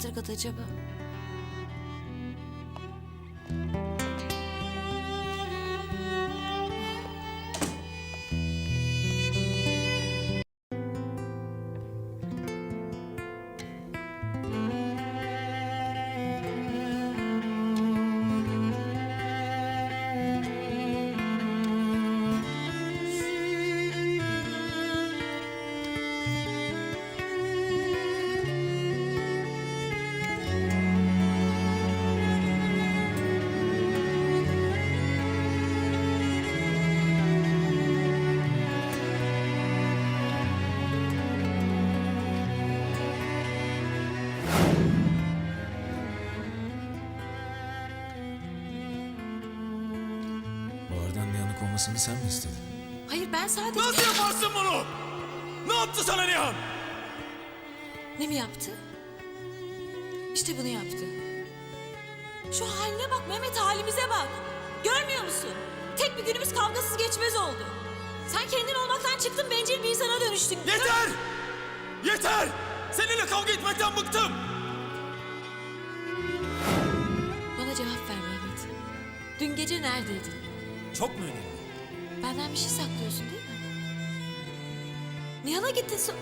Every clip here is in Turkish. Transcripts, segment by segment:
nedir Gat acaba? Olmasını sen mi istedin? Hayır ben sadece... Nasıl yaparsın bunu? Ne yaptı sana Nihan? Ne mi yaptı? İşte bunu yaptı. Şu haline bak Mehmet halimize bak. Görmüyor musun? Tek bir günümüz kavgasız geçmez oldu. Sen kendin olmaktan çıktın bencil bir insana dönüştün. Yeter! Yeter! Seninle kavga etmekten bıktım. Bana cevap ver Mehmet. Dün gece neredeydin? Çok mu önemli? Benden bir şey saklıyorsun değil mi? Nihan'a gittin so...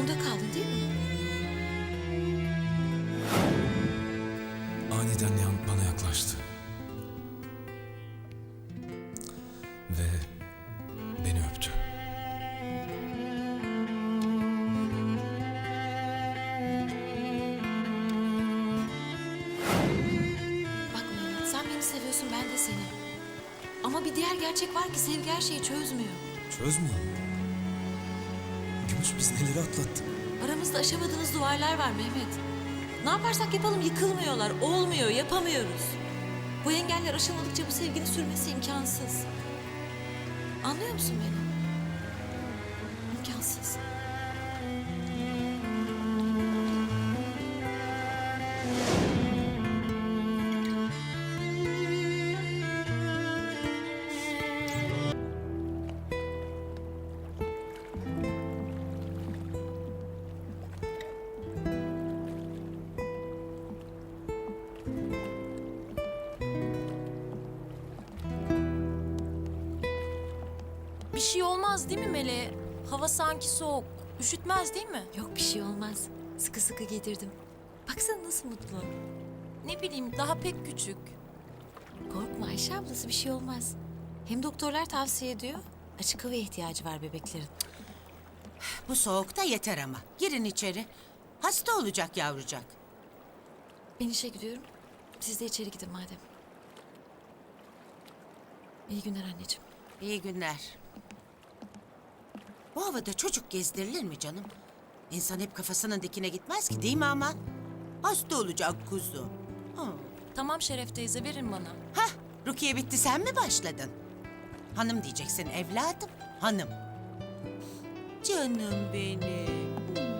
Onda kaldın değil mi? Aniden Nihan bana yaklaştı. Ama bir diğer gerçek var ki sevgi her şeyi çözmüyor. Çözmüyor mu? Gümüş biz neleri atlattık? Aramızda aşamadığımız duvarlar var Mehmet. Ne yaparsak yapalım yıkılmıyorlar, olmuyor, yapamıyoruz. Bu engeller aşılmadıkça bu sevginin sürmesi imkansız. Anlıyor musun beni? Bir şey olmaz değil mi Mele? Hava sanki soğuk. Üşütmez değil mi? Yok bir şey olmaz. Sıkı sıkı giydirdim. Baksana nasıl mutlu. Ne bileyim daha pek küçük. Korkma Ayşe ablası bir şey olmaz. Hem doktorlar tavsiye ediyor. Açık havaya ihtiyacı var bebeklerin. Bu soğukta yeter ama. Girin içeri. Hasta olacak yavrucak. Ben işe gidiyorum. Siz de içeri gidin madem. İyi günler anneciğim. İyi günler. Bu havada çocuk gezdirilir mi canım? İnsan hep kafasının dikine gitmez ki değil mi ama? Hasta olacak kuzu. Ha. Tamam Şeref teyze verin bana. Hah, Rukiye bitti sen mi başladın? Hanım diyeceksin evladım, hanım. Canım benim.